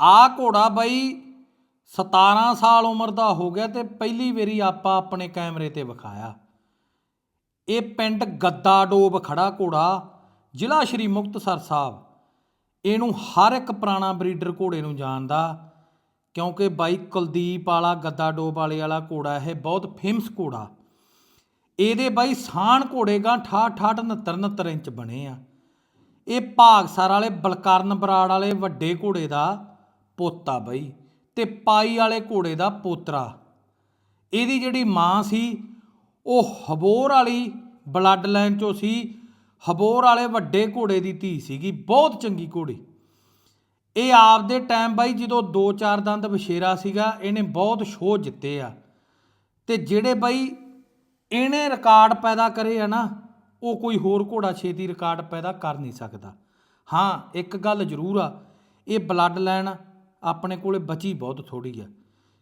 ਆ ਘੋੜਾ ਬਾਈ 17 ਸਾਲ ਉਮਰ ਦਾ ਹੋ ਗਿਆ ਤੇ ਪਹਿਲੀ ਵਾਰੀ ਆਪਾਂ ਆਪਣੇ ਕੈਮਰੇ ਤੇ ਵਿਖਾਇਆ। ਇਹ ਪਿੰਡ ਗੱਦਾ ਡੋਬ ਖੜਾ ਘੋੜਾ, ਜ਼ਿਲ੍ਹਾ ਸ਼੍ਰੀ ਮੁਕਤਸਰ ਸਾਹਿਬ। ਇਹਨੂੰ ਹਰ ਇੱਕ ਪੁਰਾਣਾ ਬਰੀਡਰ ਘੋੜੇ ਨੂੰ ਜਾਣਦਾ, ਕਿਉਂਕਿ ਬਾਈ ਕੁਲਦੀਪ ਵਾਲਾ, ਗੱਦਾ ਡੋਬ ਵਾਲੇ ਵਾਲਾ ਘੋੜਾ, ਇਹ ਬਹੁਤ ਫੇਮਸ ਘੋੜਾ। ਇਹਦੇ ਬਾਈ ਸਾਣ ਘੋੜੇ ਗਾਂ 68 69 69 ਇੰਚ ਬਣੇ ਆ। ਇਹ ਭਾਗਸਰ ਵਾਲੇ, ਬਲਕਰਨ ਬਰਾੜ ਵਾਲੇ ਵੱਡੇ ਘੋੜੇ ਦਾ ਪੋਤਾ ਬਈ ਤੇ ਪਾਈ ਵਾਲੇ ਘੋੜੇ ਦਾ ਪੋਤਰਾ। ਇਹਦੀ ਜਿਹੜੀ ਮਾਂ ਸੀ, ਉਹ ਹਬੋਰ ਵਾਲੀ ਬਲੱਡ ਲਾਈਨ ਚੋਂ ਸੀ। ਹਬੋਰ ਵਾਲੇ ਵੱਡੇ ਘੋੜੇ ਦੀ ਧੀ ਸੀਗੀ, ਬਹੁਤ ਚੰਗੀ ਘੋੜੀ। ਇਹ ਆਪਦੇ ਟਾਈਮ ਬਾਈ ਜਦੋਂ 2-4 ਦੰਦ ਬਸ਼ੇਰਾ ਸੀਗਾ, ਇਹਨੇ ਬਹੁਤ ਸ਼ੋਅ ਜਿੱਤੇ ਆ। ਤੇ ਜਿਹੜੇ ਬਾਈ ਇਹਨੇ ਰਿਕਾਰਡ ਪੈਦਾ ਕਰੇ ਆ ਨਾ, ਉਹ ਕੋਈ ਹੋਰ ਘੋੜਾ ਛੇਤੀ ਰਿਕਾਰਡ ਪੈਦਾ ਕਰ ਨਹੀਂ ਸਕਦਾ। ਹਾਂ, ਇੱਕ ਗੱਲ ਜ਼ਰੂਰ ਆ, ਇਹ ਬਲੱਡ ਲਾਈਨ ਆਪਣੇ ਕੋਲੇ ਬਚੀ ਬਹੁਤ ਥੋੜੀ ਆ।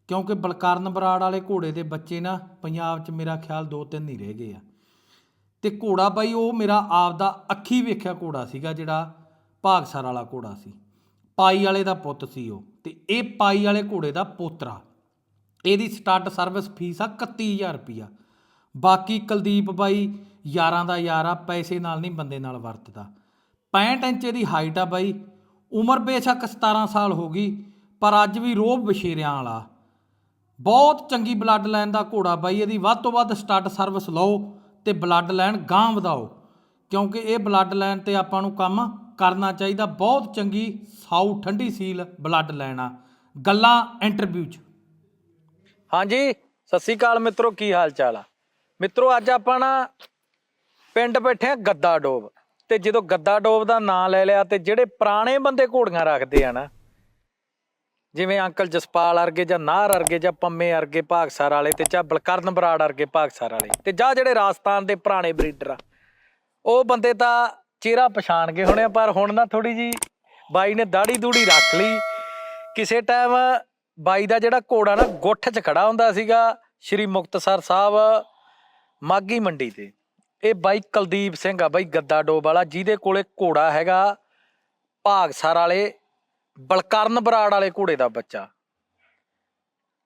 ਕਿਉਂਕਿ ਬਲਕਰਨ ਬਰਾੜ ਵਾਲੇ ਘੋੜੇ ਦੇ ਬੱਚੇ ਨਾ ਪੰਜਾਬ 'ਚ ਮੇਰਾ ਖਿਆਲ ਦੋ ਤਿੰਨ ਹੀ ਰਹਿ ਗਏ ਆ। ਤੇ ਘੋੜਾ ਬਾਈ, ਉਹ ਮੇਰਾ ਆਪਦਾ ਅੱਖੀ ਵੇਖਿਆ ਘੋੜਾ ਸੀਗਾ ਜਿਹੜਾ ਭਾਗਸਰ ਵਾਲਾ ਘੋੜਾ ਸੀ। ਪਾਈ ਵਾਲੇ ਦਾ ਪੁੱਤ ਸੀ ਉਹ। ਤੇ ਇਹ ਪਾਈ ਵਾਲੇ ਘੋੜੇ ਦਾ ਪੋਤਰਾ। ਇਹਦੀ ਸਟਾਰਟ ਸਰਵਿਸ ਫੀਸ ਆ 31000 ਰੁਪਿਆ ਬਾਕੀ ਕੁਲਦੀਪ ਬਾਈ, ਯਾਰਾਂ ਦਾ ਯਾਰ ਪੈਸੇ ਨਾਲ ਨਹੀਂ ਬੰਦੇ ਨਾਲ ਵਰਤਦਾ। 65 ਇੰਚ ਦੀ ਹਾਈਟ ਆ ਬਾਈ। ਉਮਰ ਬੇਸ਼ੱਕ 17 ਸਾਲ ਹੋ ਗਈ। ਪਰ ਅੱਜ ਵੀ ਰੋਬ ਬਸ਼ੇਰਿਆਂ ਵਾਲਾ। ਬਹੁਤ ਚੰਗੀ ਬਲੱਡ ਲਾਈਨ ਦਾ ਘੋੜਾ ਬਾਈ, ਇਹਦੀ ਵੱਧ ਤੋਂ ਵੱਧ ਸਟਾਰਟ ਸਰਵਿਸ ਲਓ ਤੇ ਬਲੱਡ ਲਾਈਨ ਗਾਂ ਵਧਾਓ, ਕਿਉਂਕਿ ਇਹ ਬਲੱਡ ਲਾਈਨ ਤੇ ਆਪਾਂ ਨੂੰ ਕੰਮ ਕਰਨਾ ਚਾਹੀਦਾ। ਬਹੁਤ ਚੰਗੀ, ਸਾਊ, ਠੰਡੀ ਸੀਲ ਬਲੱਡ ਲਾਈਨ ਆ। ਗੱਲਾਂ ਇੰਟਰਵਿਊ 'ਚ। ਹਾਂਜੀ, ਸਤਿ ਸ੍ਰੀ ਅਕਾਲ ਮਿੱਤਰੋ, ਕੀ ਹਾਲ ਚਾਲ ਆ? ਮਿੱਤਰੋ, ਅੱਜ ਆਪਾਂ ਨਾ ਪਿੰਡ ਬੈਠੇ ਆ ਗੱਦਾ ਡੋਬ। ਤੇ ਜਦੋਂ ਗੱਦਾ ਡੋਬ ਦਾ ਨਾਂ ਲੈ ਲਿਆ ਤੇ ਜਿਹੜੇ ਪੁਰਾਣੇ ਬੰਦੇ ਘੋੜੀਆਂ ਰੱਖਦੇ ਆ ਨਾ ਜਿਵੇਂ ਅੰਕਲ ਜਸਪਾਲ ਅਰਗੇ ਜਾਂ ਨਾਹਰ ਅਰਗੇ ਜਾਂ ਪੰਮੇ ਅਰਗੇ ਭਾਗਸਰ ਵਾਲੇ ਤੇ ਜਾਂ ਬਲਕਰਨ ਬਰਾੜ ਅਰਗੇ ਭਾਗਸਰ ਵਾਲੇ ਤੇ ਜਾਂ ਜਿਹੜੇ ਰਾਜਸਥਾਨ ਦੇ ਪੁਰਾਣੇ ਬਰੀਡਰ ਆ ਉਹ ਬੰਦੇ ਤਾਂ ਚਿਹਰਾ ਪਛਾਣ ਗਏ ਹੋਣੇ ਆ, ਪਰ ਹੁਣ ਨਾ ਥੋੜੀ ਜੀ ਬਾਈ ਨੇ ਦਾੜੀ ਦੂੜੀ ਰੱਖ ਲਈ। ਕਿਸੇ ਟਾਈਮ ਬਾਈ ਦਾ ਜਿਹੜਾ ਘੋੜਾ ਨਾ ਗੁੱਠ 'ਚ ਖੜਾ ਹੁੰਦਾ ਸੀਗਾ ਸ਼੍ਰੀ ਮੁਕਤਸਰ ਸਾਹਿਬ ਮਾਗੀ ਮੰਡੀ ਤੇ ਇਹ ਬਾਈ ਕੁਲਦੀਪ ਸਿੰਘ ਆ ਬਾਈ ਗੱਦਾ ਡੋਬ ਵਾਲਾ ਜਿਹਦੇ ਕੋਲੇ ਘੋੜਾ ਹੈਗਾ ਭਾਗਸਰ ਵਾਲੇ ਬਲਕਰਨ ਬਰਾੜ ਵਾਲੇ ਘੋੜੇ ਦਾ ਬੱਚਾ।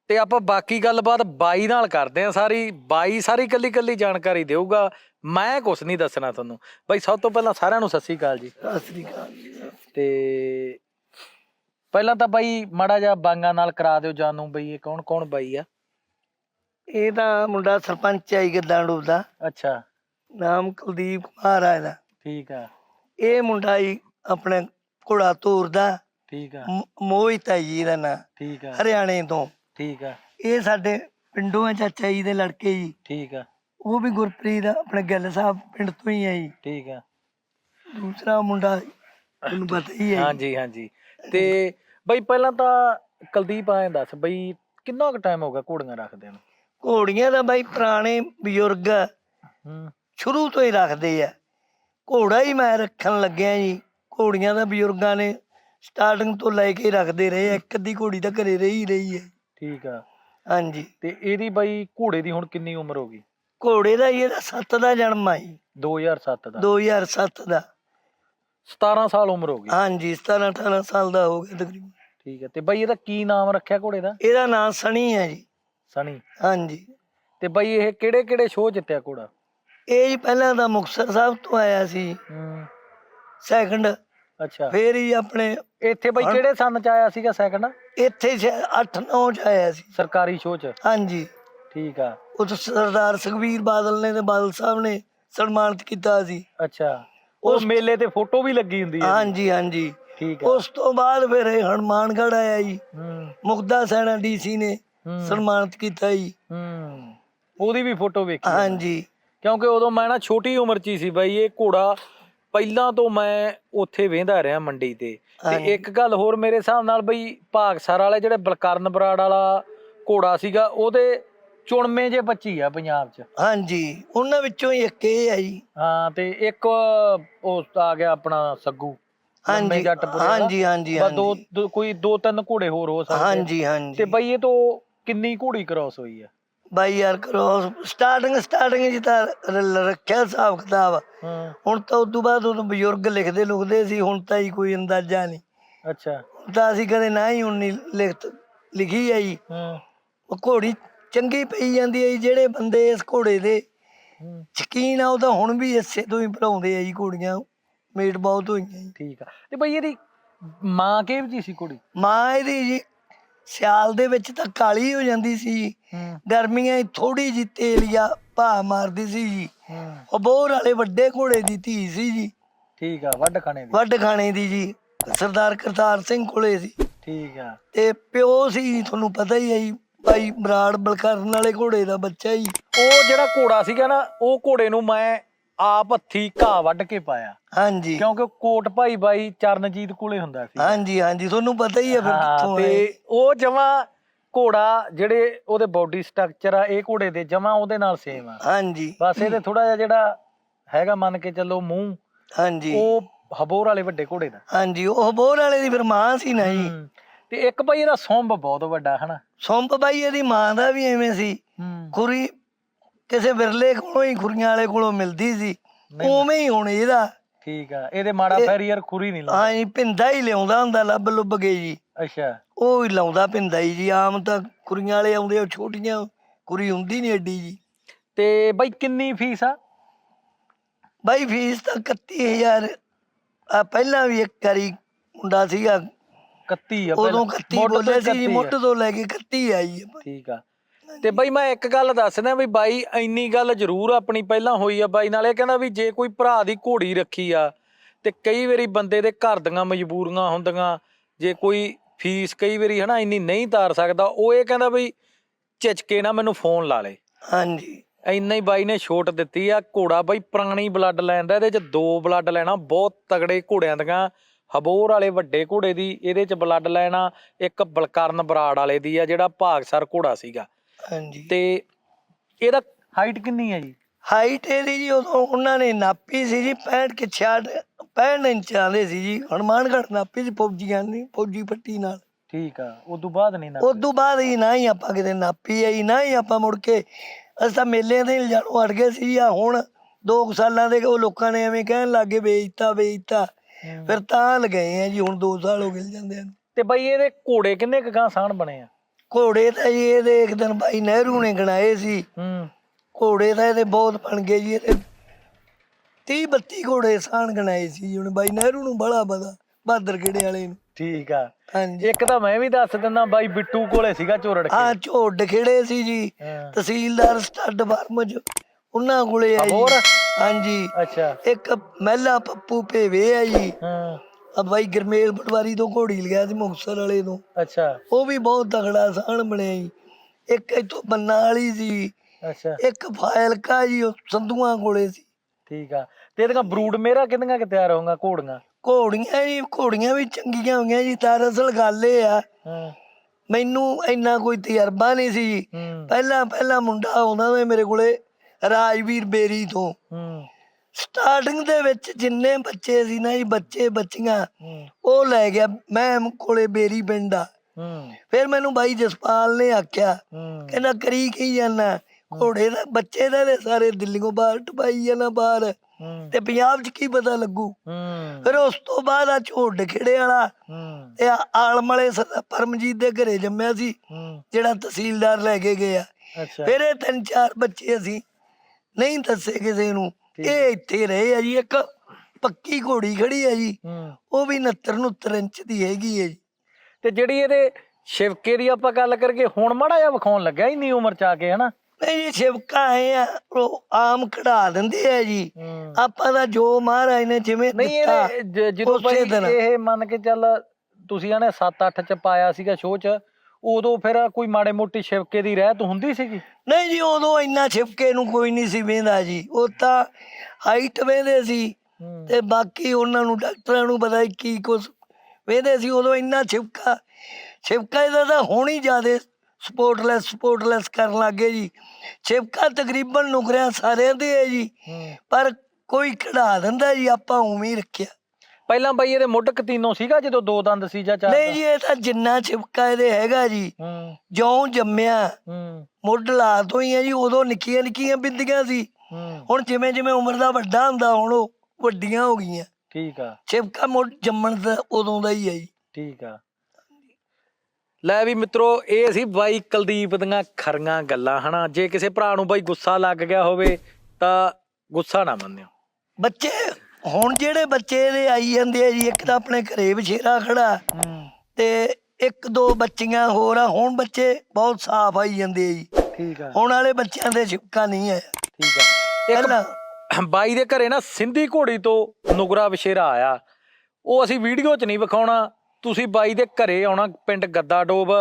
ਤੇ ਆਪਾਂ ਬਾਕੀ ਗੱਲਬਾਤ ਬਾਈ ਨਾਲ ਕਰਦੇ ਆ ਸਾਰੀ। ਬਾਈ ਸਾਰੀ ਕੱਲੀ ਕੱਲੀ ਜਾਣਕਾਰੀ ਦੇਊਗਾ। ਮੈਂ ਕੁਝ ਨਹੀਂ ਦੱਸਣਾ ਤੁਹਾਨੂੰ। ਬਾਈ ਸਭ ਤੋਂ ਪਹਿਲਾਂ ਸਾਰਿਆਂ ਨੂੰ ਸਤਿ ਸ੍ਰੀ ਅਕਾਲ ਜੀ। ਸਤਿ ਸ੍ਰੀ ਅਕਾਲ। ਤੇ ਪਹਿਲਾਂ ਤਾਂ ਬਾਈ ਮਾੜਾ ਜਿਹਾ ਬਾਂਗਾ ਨਾਲ ਕਰਾ ਦਿਓ ਜਾਨੂੰ ਬਈ ਇਹ ਕੌਣ ਕੌਣ ਬਾਈ ਆ? ਇਹ ਤਾਂ ਮੁੰਡਾ ਸਰਪੰਚ ਆਈ ਗੱਦਾਂਡੂ ਦਾ। ਅੱਛਾ। ਨਾਮ ਕੁਲਦੀਪ ਕੁਮਾਰ ਆ ਇਹਦਾ। ਠੀਕ ਆ। ਇਹ ਮੁੰਡਾ ਹੀ ਆਪਣੇ ਘੋੜਾ ਤੋਰਦਾ ਠੀਕ ਆ। ਮ- ਮੋਹਿਤ ਹੈ ਜੀ ਇਹਦਾ ਨਾਂ। ਠੀਕ ਆ। ਹਰਿਆਣੇ ਤੋਂ। ਠੀਕ ਆ। ਇਹ ਸਾਡੇ ਪਿੰਡੋਂ ਹੈ ਚਾਚਾ ਜੀ ਦੇ ਲੜਕੇ ਜੀ। ਠੀਕ ਆ। ਉਹ ਵੀ ਗੁਰਪ੍ਰੀਤ ਆਪਣੇ ਗਿੱਲ ਸਾਹਿਬ ਪਿੰਡ ਤੋਂ ਹੀ ਹੈ ਜੀ। ਠੀਕ ਆ। ਦੂਸਰਾ ਮੁੰਡਾ ਤੁਹਾਨੂੰ ਪਤਾ ਹੀ ਹੈ ਜੀ। ਹਾਂਜੀ ਹਾਂਜੀ। ਤੇ ਬਈ ਪਹਿਲਾਂ ਤਾਂ ਕੁਲਦੀਪ ਆਏ ਦੱਸ ਬਈ ਕਿੰਨਾ ਕੁ ਟਾਈਮ ਹੋ ਗਿਆ ਘੋੜੀਆਂ ਰੱਖਦੇ ਨੂੰ? ਘੋੜੀਆਂ ਦਾ ਬਾਈ ਪੁਰਾਣੇ ਬਜ਼ੁਰਗ ਹੂੰ। ਸ਼ੁਰੂ ਤੋਂ ਹੀ ਰੱਖਦੇ ਆ। ਘੋੜਾ ਹੀ ਮੈਂ ਰੱਖਣ ਲੱਗਿਆ ਜੀ। ਘੋੜੀਆਂ ਦਾ ਬਜ਼ੁਰਗਾਂ ਨੇ ਸਟਾਰਟਿੰਗ ਤੋਂ ਲੈ ਕੇ ਰੱਖਦੇ ਰਹੇ। ਇੱਕ ਅੱਧੀ ਘੋੜੀ ਤਾਂ ਘਰੇ ਰਹੀ ਰਹੀ ਹੈ। ਠੀਕ ਆ। ਹਾਂਜੀ। ਤੇ ਇਹਦੀ ਬਈ ਘੋੜੇ ਦੀ ਹੁਣ ਕਿੰਨੀ ਉਮਰ ਹੋ ਗਈ? ਘੋੜੇ ਦਾ ਇਹਦਾ 7 ਦਾ ਜਨਮ ਆ ਜੀ। 2007 ਦਾ। 2007 ਦਾ। 17 ਸਾਲ ਉਮਰ ਹੋ ਗਈ। ਹਾਂਜੀ 17 18 ਸਾਲ ਦਾ ਹੋ ਗਿਆ ਤਕਰੀਬਨ। ਠੀਕ ਹੈ ਤੇ ਬਈ ਇਹਦਾ ਕੀ ਨਾਮ ਰੱਖਿਆ ਘੋੜੇ ਦਾ? ਇਹਦਾ ਨਾਮ ਸਣੀ ਹੈ ਜੀ। ਸਣੀ। ਹਾਂਜੀ। ਤੇ ਬਈ ਇਹ ਕਿਹੜੇ ਕਿਹੜੇ ਸ਼ੋਅ ਜਿੱਤਿਆ ਘੋੜਾ? ਇਹ ਜੀ ਪਹਿਲਾਂ ਤਾਂ ਮੁਕਤਸਰ ਸਾਹਿਬ ਤੋਂ ਆਇਆ ਸੀ ਹੂੰ। ਸੈਕੰਡ। ਅੱਛਾ। ਫੇਰ ਹੀ ਆਪਣੇ ਇੱਥੇ ਬਈ ਕਿਹੜੇ ਸੰਨ ਚ ਆਇਆ ਸੀਗਾ ਸੈਕੰਡ ਇੱਥੇ 8 9 ਚ ਆਇਆ ਸੀ। ਸਰਕਾਰੀ ਸ਼ੋਅ ਚ? ਹਾਂਜੀ। ਠੀਕ ਆ। ਉਹ ਸਰਦਾਰ ਸੁਖਬੀਰ ਬਾਦਲ ਨੇ ਤੇ ਬਾਦਲ ਸਾਹਿਬ ਨੇ ਸਨਮਾਨਿਤ ਕੀਤਾ ਸੀ। ਅੱਛਾ। ਉਹ ਮੇਲੇ ਤੇ ਫੋਟੋ ਵੀ ਲੱਗੀ ਹੁੰਦੀ ਹੈ ਹਾਂਜੀ ਹਾਂਜੀ। ਠੀਕ ਆ। ਉਸ ਤੋਂ ਬਾਅਦ ਫਿਰ ਇਹ ਹਨੂਮਾਨਗੜ੍ਹ ਆਇਆ ਜੀ। ਹੂੰ। ਮੁਕਦਾ ਸੈਣਾ ਡੀਸੀ ਨੇ ਹੂੰ। ਸਨਮਾਨਿਤ ਕੀਤਾ ਜੀ। ਹੂੰ। ਉਹਦੀ ਵੀ ਫੋਟੋ ਵੇਖੀ ਆ। ਹਾਂਜੀ। ਕਿਉਂਕਿ ਉਦੋਂ ਮੈਂ ਨਾ ਛੋਟੀ ਉਮਰ 'ਚ ਹੀ ਸੀ ਬਾਈ ਇਹ ਘੋੜਾ ਪਹਿਲਾਂ ਤੋਂ ਮੈਂ ਉੱਥੇ ਵੇਂਦਾ ਰਿਹਾ ਮੰਡੀ ਤੇ। ਤੇ। ਇੱਕ ਗੱਲ ਹੋਰ ਮੇਰੇ ਹਿਸਾਬ ਨਾਲ ਬਈ ਭਾਗਸਰ ਵਾਲੇ ਜਿਹੜੇ ਬਲਕਰਨ ਬਰਾੜ ਵਾਲਾ ਘੋੜਾ ਸੀਗਾ ਉਹਦੇ ਚੁਣਵੇਂ ਜੇ ਬੱਚੀ ਆ ਪੰਜਾਬ 'ਚ। ਹਾਂਜੀ ਉਹਨਾਂ ਵਿੱਚੋਂ ਹੀ ਇੱਕ ਇਹ ਹੈ ਜੀ। ਹਾਂ ਤੇ ਇੱਕ ਉਹ ਆ ਗਿਆ ਆਪਣਾ ਸੱਗੂ। ਹਾਂਜੀ। ਹਾਂਜੀ ਹਾਂਜੀ ਬਸ ਦੋ ਕੋਈ ਦੋ ਤਿੰਨ ਘੋੜੇ ਹੋਰ ਹੋ ਸਕਦੇ ਹਾਂਜੀ ਤੇ ਹਾਂਜੀ ਬਈ ਇਹ ਤੋਂ ਕਿੰਨੀ ਘੋੜੀ ਕ੍ਰਾਸ ਹੋਈ ਆ? ਬਾਈ ਯਾਰ ਕਰੋ ਸਟਾਰਟਿੰਗ ਸਟਾਰਟਿੰਗ ਜੀ ਤਾਂ ਰ- ਰੱਖਿਆ ਹਿਸਾਬ ਕਿਤਾਬ। ਹਾਂ। ਹੁਣ ਤਾਂ ਉਸ ਤੋਂ ਬਾਅਦ ਉਹ ਬਜ਼ੁਰਗ ਲਿਖਦੇ ਲੁਖਦੇ ਸੀ ਹੁਣ ਤਾਂ ਹੀ ਕੋਈ ਅੰਦਾਜ਼ਾ ਨਹੀਂ। ਅੱਛਾ। ਤਾਂ ਅਸੀਂ ਕਦੇ ਨਾ ਹੀ ਉਨੀ ਲਿਖਤ ਲਿਖੀ ਆ ਜੀ। ਹੂੰ। ਉਹ ਘੋੜੀ ਚੰਗੀ ਪਈ ਜਾਂਦੀ ਹੈ ਜੀ ਜਿਹੜੇ ਬੰਦੇ ਇਸ ਘੋੜੇ ਦੇ ਹੂੰ। ਸ਼ਕੀਨ ਆ ਉਹ ਤਾਂ ਹੁਣ ਵੀ ਇਸੇ ਤੋਂ ਹੀ ਭਰਾਉਂਦੇ ਆ ਜੀ ਘੋੜੀਆਂ। ਮੇਟ ਬਹੁਤ ਹੋਈਆਂ ਜੀ। ਠੀਕ ਆ। ਤੇ ਬਈ ਇਹਦੀ ਮਾਂ ਕਿਹੋ ਜੀ ਸੀ ਕੁੜੀ ਮਾਂ ਇਹਦੀ ਜੀ ਸਿਆਲ ਦੇ ਵਿੱਚ ਤਾਂ ਕਾਲੀ ਹੋ ਜਾਂਦੀ ਸੀ। ਹੂੰ। ਗਰਮੀਆਂ 'ਚ ਥੋੜੀ ਜੀ ਤੇਲੀਆ ਭਾ ਮਾਰਦੀ ਸੀ ਜੀ। ਹੂੰ। ਉਹ ਬੋਰ ਵਾਲੇ ਵੱਡੇ ਘੋੜੇ ਦੀ ਧੀ ਸੀ ਜੀ। ਠੀਕ ਆ ਵੱਡ ਖਾਣੇ ਦੀ। ਵੱਡ ਖਾਣੇ ਦੀ ਜੀ। ਸਰਦਾਰ ਕਰਤਾਰ ਸਿੰਘ ਕੋਲੇ ਸੀ। ਠੀਕ ਆ। ਤੇ ਪਿਓ ਸੀ ਤੁਹਾਨੂੰ ਪਤਾ ਹੀ ਹੈ ਜੀ ਭਾਈ ਬਰਾੜ ਬਲਕਰਨ ਵਾਲੇ ਘੋੜੇ ਦਾ ਬੱਚਾ ਜੀ। ਉਹ ਜਿਹੜਾ ਘੋੜਾ ਸੀਗਾ ਨਾ ਉਹ ਘੋੜੇ ਨੂੰ ਮੈਂ ਆਪ ਹੱਥੀ ਘਾਹ ਵੱਢ ਕੇ ਪਾਇਆ। ਹਾਂਜੀ। ਕਿਉਂਕਿ ਕੋਟ ਭਾਈ ਬਾਈ ਚਰਨਜੀਤ ਕੋਲੇ ਹੁੰਦਾ ਸੀ। ਹਾਂਜੀ ਹਾਂਜੀ ਤੁਹਾਨੂੰ ਪਤਾ ਹੀ ਹੈ ਫਿਰ ਕਿੱਥੋਂ ਆਏ। ਤੇ ਉਹ ਜਮਾ ਘੋੜਾ ਜਿਹੜੇ ਉਹਦੇ ਬਾਡੀ ਸਟਰਕਚਰ ਆ ਇਹ ਘੋੜੇ ਦੇ ਜਮਾ ਉਹਦੇ ਨਾਲ ਸੇਮ ਆ। ਹਾਂਜੀ। ਬਸ ਇਹਦੇ ਥੋੜਾ ਜਿਹਾ ਜਿਹੜਾ ਹੈਗਾ ਮੰਨ ਕੇ ਚੱਲੋ ਮੂੰਹ ਹਾਂਜੀ। ਉਹ ਹਬੋਰ ਵਾਲੇ ਵੱਡੇ ਘੋੜੇ ਦਾ। ਹਾਂਜੀ ਉਹ ਬੋਰ ਵਾਲੇ ਦੀ ਫਿਰ ਮਾਂ ਸੀ ਨਾ ਜੀ। ਤੇ ਇੱਕ ਭਾਈ ਇਹਦਾ ਸੁੰਬ ਬਹੁਤ ਵੱਡਾ ਹਨਾ? ਸੁੰਪ ਬਾਈ ਇਹਦੀ ਮਾਂ ਦਾ ਵੀ ਐਵੇਂ ਸੀ। ਖੁਰੀ ਕਿਸੇ ਵਿਰਲੇ ਕੋਲੋਂ ਹੀ ਖੁਰੀਆਂ ਵਾਲੇ ਕੋਲੋਂ ਮਿਲਦੀ ਸੀ। ਉਵੇਂ ਹੀ ਹੁਣ ਇਹਦਾ। ਠੀਕ ਆ ਇਹਦੇ ਮਾੜਾ ਫੈਰੀਅਰ ਖੁਰੀ ਨਹੀਂ ਲਾ ਹਾਂ ਜੀ ਪਿੰਦਾ ਹੀ ਲਿਆਉਂਦਾ ਹੁੰਦਾ ਲੱਭ ਲੁੱਭ ਕੇ ਜੀ। ਅੱਛਾ। ਉਹ ਹੀ ਲਾਉਂਦਾ ਪਿੰਦਾ ਹੀ ਜੀ ਆਮ ਤਾਂ ਖੁਰੀਆਂ ਵਾਲੇ ਆਉਂਦੇ ਉਹ ਛੋਟੀਆਂ ਖੁਰੀ ਹੁੰਦੀ ਨਹੀਂ ਐਡੀ ਜੀ। ਤੇ ਬਾਈ ਕਿੰਨੀ ਫੀਸ ਆ? ਬਾਈ ਫੀਸ ਤਾਂ 31000 ਆ ਪਹਿਲਾਂ ਵੀ ਇੱਕ ਵਾਰੀ ਮੁੰਡਾ ਸੀਗਾ। 31 ਆ ਉਦੋਂ ਪਹਿਲਾਂ। 31 ਮੁੱਢ ਤੋਂ ਬੋਲੇ ਸੀ ਜੀ 31 ਆ। ਮੁੱਢ ਤੋਂ ਲੈ ਕੇ 31 ਆਈ ਹੈ ਠੀਕ ਆ। ਤੇ ਬਾਈ ਮੈਂ ਇੱਕ ਗੱਲ ਦੱਸਦਾ ਵੀ ਬਾਈ ਇੰਨੀ ਗੱਲ ਜ਼ਰੂਰ ਆਪਣੀ ਪਹਿਲਾਂ ਹੋਈ ਆ ਬਾਈ ਨਾਲ ਇਹ ਕਹਿੰਦਾ ਵੀ ਜੇ ਕੋਈ ਭਰਾ ਦੀ ਘੋੜੀ ਰੱਖੀ ਆ ਤੇ ਕਈ ਵਾਰੀ ਬੰਦੇ ਦੇ ਘਰ ਦੀਆਂ ਮਜਬੂਰੀਆਂ ਹੁੰਦੀਆਂ ਜੇ ਕੋਈ ਫੀਸ ਕਈ ਵਾਰੀ ਹਨਾ ਇੰਨੀ ਨਹੀਂ ਤਾਰ ਸਕਦਾ ਉਹ ਇਹ ਕਹਿੰਦਾ ਵੀ ਝਿਜਕੇ ਨਾ ਮੈਨੂੰ ਫੋਨ ਲਾ ਲੇ। ਹਾਂਜੀ। ਇੰਨਾ ਹੀ ਬਾਈ ਨੇ ਛੋਟ ਦਿੱਤੀ ਆ ਘੋੜਾ ਬਾਈ ਪੁਰਾਣੀ ਬਲੱਡ ਲਾਈਨ ਦਾ ਇਹਦੇ ਚ ਦੋ ਬਲੱਡ ਲੈਣਾ ਬਹੁਤ ਤਗੜੇ ਘੋੜਿਆਂ ਦੀਆਂ ਹਬੋਰ ਵਾਲੇ ਵੱਡੇ ਘੋੜੇ ਦੀ ਇਹਦੇ ਚ ਬਲੱਡ ਲੈਣਾ ਇੱਕ ਬਲਕਰਨ ਬਰਾੜ ਵਾਲੇ ਦੀ ਆ ਜਿਹੜਾ ਭਾਗਸਰ ਘੋੜਾ ਸੀਗਾ। ਹਾਂਜੀ। ਤੇ ਇਹਦਾ ਹਾਈਟ ਕਿੰਨੀ ਹੈ ਜੀ? ਹਾਈਟ ਇਹਦੀ ਜੀ ਉਦੋਂ ਉਹਨਾਂ ਨੇ ਨਾਪੀ ਸੀ ਜੀ 65 ਕਿ 66 65 ਇੰਚ ਆਲੇ ਸੀ ਜੀ। ਹਨੂਮਾਨਗੜ੍ਹ ਨਾਪੀ ਸੀ ਫੌਜੀਆਂ ਨੇ ਫੌਜੀ ਪੱਟੀ ਨਾਲ। ਠੀਕ ਆ ਉਦੋਂ ਬਾਅਦ ਨਹੀਂ ਨਾ ਉਸ ਤੋਂ ਬਾਅਦ ਹੀ ਨਾ ਹੀ ਆਪਾਂ ਕਿਤੇ ਨਾਪੀ ਆਈ ਨਾ ਹੀ ਆਪਾਂ ਮੁੜ ਕੇ ਅਸੀਂ ਤਾਂ ਮੇਲੇ ਤੇ ਜਾਣੋਂ ਅੜ ਗਏ ਸੀ ਆ ਹੁਣ ਦੋ ਕੁ ਸਾਲਾਂ ਦੇ ਉਹ ਲੋਕਾਂ ਨੇ ਐਵੇਂ ਕਹਿਣ ਲੱਗੇ ਵੇਚਤਾ ਵੇਚਤਾ। ਫਿਰ ਤਾਂ ਲਗਾਏ ਆ ਜੀ ਹੁਣ 2 ਸਾਲ ਹੋ ਗਏ ਜਾਂਦੇ ਨੂੰ। ਤੇ ਬਾਈ ਇਹਦੇ ਘੋੜੇ ਕਿੰਨੇ ਕੁ ਗਾਂ ਬਣੇ ਆ? ਘੋੜੇ ਤਾਂ ਜੀ ਇਹਦੇ ਇੱਕ ਦਿਨ ਭਾਈ ਨਹਿਰੂ ਨੇ ਗਣਾਏ ਸੀ। ਹੂੰ। ਘੋੜੇ ਤਾਂ ਇਹਦੇ ਬਹੁਤ ਬਣ ਗਏ ਜੀ ਇਹਦੇ 30 32 ਘੋੜੇ ਸਾਣ ਗਣਾਏ ਸੀ ਜੀ ਹੁਣ ਬਾਈ ਨਹਿਰੂ ਨੂੰ ਬੜਾ ਪਤਾ ਬਹਾਦਰ ਖੇੜੇ ਵਾਲੇ ਨੂੰ। ਠੀਕ ਆ। ਹਾਂਜੀ। ਇੱਕ ਤਾਂ ਮੈਂ ਵੀ ਦੱਸ ਦਿੰਦਾ ਬਾਈ ਬਿੱਟੂ ਕੋਲੇ ਸੀਗਾ ਝੋਰੜ ਕੇ ਹਾਂ ਝੋੜ ਖੇੜੇ ਸੀ ਜੀ। ਹਾਂ। ਤਹਿਸੀਲਦਾਰ ਸਟੱਡ ਫਾਰਮ ਚ ਉਹਨਾਂ ਕੋਲੇ ਆ ਜੀ। ਹੋਰ? ਹਾਂਜੀ। ਅੱਛਾ। ਇੱਕ ਮਹਿਲਾ ਪੱਪੂ ਭੇਵੇ ਆ ਜੀ। ਹਾਂ। ਆ ਬਾਈ ਗਰਮੇਲ ਪਟਵਾਰੀ ਤੋਂ ਘੋੜੀ ਲਿਆ ਸੀ ਮੁਕਤਸਰ ਵਾਲੇ ਤੋਂ। ਅੱਛਾ। ਉਹ ਵੀ ਬਹੁਤ ਤਗੜਾ ਸਾਣ ਬਣਿਆ ਜੀ। ਇੱਕ ਇੱਥੋਂ ਬੰਨਾ ਵਾਲੀ ਸੀ। ਅੱਛਾ। ਇੱਕ ਫਾਇਲਕਾ ਜੀ ਉਹ ਸੰਧੂਆਂ ਕੋਲੇ ਸੀ। ਠੀਕ ਆ। ਤੇ ਇਹਦੀਆਂ ਬਰੂਡ ਮੇਰਾ ਕਿੰਨੀਆਂ ਕਿ ਤਿਆਰ ਹੋਊਗਾ ਘੋੜੀਆਂ? ਘੋੜੀਆਂ ਜੀ ਘੋੜੀਆਂ ਵੀ ਚੰਗੀਆਂ ਹੋਈਆਂ ਜੀ। ਤਾਂ ਅਸਲ ਗੱਲ ਇਹ ਆ ਹਾਂ। ਮੈਨੂੰ ਇੰਨਾ ਕੋਈ ਤਜਰਬਾ ਨਹੀਂ ਸੀ। ਪਹਿਲਾਂ ਪਹਿਲਾਂ ਮੁੰਡਾ ਆਉਂਦਾ ਸੀ ਮੇਰੇ ਕੋਲੇ ਰਾਜਵੀਰ ਬੇਰੀ ਤੋਂ। ਹੂੰ। ਸਟਾਰਟਿੰਗ ਦੇ ਵਿੱਚ ਜਿੰਨੇ ਬੱਚੇ ਸੀ ਨਾ ਜੀ ਬੱਚੇ ਬੱਚੀਆਂ ਉਹ ਲੈ ਗਿਆ ਮੈਂ ਕੋਲੇ ਬੇਰੀ ਪਿੰਡ ਆ। ਫਿਰ ਮੈਨੂੰ ਬਾਈ ਜਸਪਾਲ ਨੇ ਆਖਿਆ ਕਹਿੰਦਾ ਕਰੀ ਕੀ ਜਾਨਾ ਘੋੜੇ ਦਾ ਬੱਚੇ ਦਾ ਤੇ ਸਾਰੇ ਦਿੱਲੀੋਂ ਬਾਹਰ ਟਪਾਈ ਜਾਣਾ ਬਾਹਰ। ਤੇ ਪੰਜਾਬ 'ਚ ਕੀ ਪਤਾ ਲੱਗੂ? ਫਿਰ ਉਸ ਤੋਂ ਬਾਅਦ ਆ ਝੋੜ ਖੇੜੇ ਵਾਲਾ ਤੇ ਆ ਆਲਮ ਵਾਲੇ ਸਰਦਾਰ ਪਰਮਜੀਤ ਦੇ ਘਰੇ ਜੰਮਿਆ ਸੀ। ਜਿਹੜਾ ਤਹਿਸੀਲਦਾਰ ਲੈ ਕੇ ਗਿਆ। ਫਿਰ ਇਹ ਤਿੰਨ ਚਾਰ ਬੱਚੇ ਅਸੀਂ ਨਹੀਂ ਦੱਸੇ ਕਿਸੇ ਨੂੰ। ਇਹ ਇੱਥੇ ਰਹੇ ਆ ਜੀ ਇੱਕ ਪੱਕੀ ਘੋੜੀ ਖੜੀ ਆ ਜੀ। ਹੂੰ। ਉਹ ਵੀ 69 69 ਇੰਚ ਦੀ ਹੈਗੀ ਹੈ ਜੀ। ਤੇ ਜਿਹੜੀ ਇਹਦੇ ਸ਼ਿਵਕੇ ਦੀ ਆਪਾਂ ਗੱਲ ਕਰਕੇ ਹੁਣ ਮਾੜਾ ਜਿਹਾ ਵਿਖਾਉਣ ਲੱਗਿਆ ਇੰਨੀ ਉਮਰ ਚ ਆ ਕੇ ਹਨਾ? ਨਹੀਂ ਜੀ ਸ਼ਿਵਕਾ ਆਏ ਆ ਉਹ ਆਮ ਖੜਾ ਦਿੰਦੇ ਆ ਜੀ। ਹੂੰ। ਆਪਾਂ ਦਾ ਜੋ ਮਹਾਰਾਜ ਨੇ ਜਿਵੇਂ ਨਹੀਂ ਦਿੱਤਾ ਇਹਦੇ ਜ- ਜਦੋਂ ਉਸੇ ਭਾਈ ਦਿਨ। ਇਹ ਮੰਨ ਕੇ ਚੱਲ ਤੁਸੀਂ ਆਨੇ 7-8 ਚ ਪਾਇਆ ਸੀਗਾ ਸ਼ੋਅ ਚ ਉਦੋਂ ਫਿਰ ਕੋਈ ਮਾੜੇ ਮੋਟੀ ਸ਼ਿਵਕੇ ਦੀ ਰਹਿਤ ਹੁੰਦੀ ਸੀਗੀ? ਨਹੀਂ ਜੀ ਉਦੋਂ ਇੰਨਾ ਛਿਪਕੇ ਨੂੰ ਕੋਈ ਨਹੀਂ ਸੀ ਵੇਂਦਾ ਜੀ। ਉਹ ਤਾਂ ਹਾਈਟ ਵੇਂਦੇ ਸੀ ਤੇ ਬਾਕੀ ਉਹਨਾਂ ਨੂੰ ਡਾਕਟਰਾਂ ਨੂੰ ਪਤਾ ਕੀ ਕੁਛ ਵੇਂਦੇ ਸੀ। ਉਦੋਂ ਇੰਨਾ ਛਿਪਕਾ ਛਿਪਕਾ ਇਹਦਾ ਤਾਂ ਹੁਣ ਹੀ ਜ਼ਿਆਦੇ ਸਪੋਰਟਲੈਸ ਸਪੋਰਟਲੈਸ ਕਰਨ ਲੱਗੇ ਜੀ। ਛਿਪਕਾ ਤਕਰੀਬਨ ਨੁਕਰਿਆਂ ਸਾਰਿਆਂ ਦੇ ਹੈ ਜੀ। ਪਰ ਕੋਈ ਕਢਾ ਦਿੰਦਾ ਜੀ ਆਪਾਂ ਉਵੇਂ ਹੀ ਰੱਖਿਆ। ਪਹਿਲਾਂ ਬਾਈ ਇਹਦੇ ਮੁੱਢ ਕਤੀਨੋ ਸੀਗਾ ਜਦੋਂ ਦੋ ਦੰਦ ਸੀ ਜਾਂ ਚਾਰ ਨਹੀਂ ਜੀ ਇਹ ਤਾਂ ਜਿੰਨਾ ਛਿਪਕਾ ਇਹਦੇ ਹੈਗਾ ਜੀ। ਹੂੰ। ਜਿਉਂ ਜੰਮਿਆ ਹੂੰ। ਮੁੱਢ ਲਾ ਤੋਂ ਹੀ ਹੈ ਜੀ ਉਦੋਂ ਨਿੱਕੀਆਂ ਨਿੱਕੀਆਂ ਬਿੰਦੀਆਂ ਸੀ। ਹੂੰ। ਹੁਣ ਜਿਵੇਂ ਜਿਵੇਂ ਉਮਰ ਦਾ ਵੱਡਾ ਹੁੰਦਾ ਹੁਣ ਉਹ ਵੱਡੀਆਂ ਹੋ ਗਈਆਂ। ਠੀਕ ਆ। ਛਿਪਕਾ ਮੁੱਢ ਜੰਮਣ ਦਾ ਉਦੋਂ ਦਾ ਹੀ ਹੈ ਜੀ। ਠੀਕ ਆ। ਲੈ ਵੀ ਮਿੱਤਰੋ ਇਹ ਸੀ ਬਾਈ ਕੁਲਦੀਪ ਦੀਆਂ ਖਰੀਆਂ ਗੱਲਾਂ ਹਨਾ? ਜੇ ਕਿਸੇ ਭਰਾ ਨੂੰ ਬਾਈ ਗੁੱਸਾ ਲੱਗ ਗਿਆ ਹੋਵੇ ਤਾਂ ਗੁੱਸਾ ਨਾ ਮੰਨਿਓ। ਬੱਚੇ ਹੁਣ ਜਿਹੜੇ ਬੱਚੇ ਦੇ ਆਈ ਜਾਂਦੇ ਆ ਜੀ ਇੱਕ ਤਾਂ ਆਪਣੇ ਘਰੇ ਬਛੇਰਾ ਖੜਾ ਤੇ ਇੱਕ ਦੋ ਬੱਚੀਆਂ ਹੋਰ ਆ ਹੁਣ ਬੱਚੇ ਬਹੁਤ ਸਾਫ਼ ਆਈ ਜਾਂਦੇ ਆ ਜੀ। ਠੀਕ ਆ। ਹੁਣ ਵਾਲੇ ਬੱਚਿਆਂ ਦੇ ਛਿਪਕਾ ਨਹੀਂ ਹੈ ਠੀਕ ਆ। ਪਹਿਲਾਂ ਇੱਕ ਬਾਈ ਦੇ ਘਰੇ ਨਾ ਸਿੰਧੀ ਘੋੜੀ ਤੋਂ ਨੁਗਰਾ ਵਿਸ਼ੇਰਾ ਆਇਆ। ਉਹ ਅਸੀਂ ਵੀਡੀਓ 'ਚ ਨਹੀਂ ਵਿਖਾਉਣਾ। ਤੁਸੀਂ ਬਾਈ ਦੇ ਘਰੇ ਆਉਣਾ ਪਿੰਡ ਗੱਦਾ ਡੋਬ।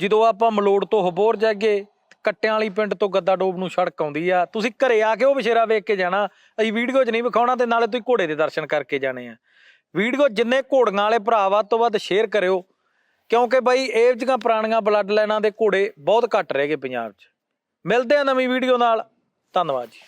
ਜਦੋਂ ਆਪਾਂ ਮਲੋੜ ਤੋਂ ਹਬੋਰ ਜਾਗੇ ਕੱਟਿਆਂ ਵਾਲੀ ਪਿੰਡ ਤੋਂ ਗੱਦਾ ਡੋਬ ਨੂੰ ਸੜਕ ਆਉਂਦੀ ਆ। ਤੁਸੀਂ ਘਰੇ ਆ ਕੇ ਉਹ ਵਿਸ਼ੇਰਾ ਵੇਖ ਕੇ ਜਾਣਾ। ਅਸੀਂ ਵੀਡੀਓ 'ਚ ਨਹੀਂ ਵਿਖਾਉਣਾ ਤੇ ਨਾਲੇ ਤੁਸੀਂ ਘੋੜੇ ਦੇ ਦਰਸ਼ਨ ਕਰਕੇ ਜਾਣੇ ਆ। ਵੀਡੀਓ ਜਿੰਨੇ ਘੋੜੀਆਂ ਵਾਲੇ ਭਰਾ ਵੱਧ ਤੋਂ ਵੱਧ ਸ਼ੇਅਰ ਕਰਿਓ। ਕਿਉਂਕਿ ਬਾਈ ਇਹ ਜਿਹੀਆਂ ਪੁਰਾਣੀਆਂ ਬਲੱਡ ਲਾਈਨਾਂ ਦੇ ਘੋੜੇ ਬਹੁਤ ਘੱਟ ਰਹਿ ਗਏ ਪੰਜਾਬ 'ਚ। ਮਿਲਦੇ ਆ ਨਵੀਂ ਵੀਡੀਓ ਨਾਲ। ਧੰਨਵਾਦ ਜੀ।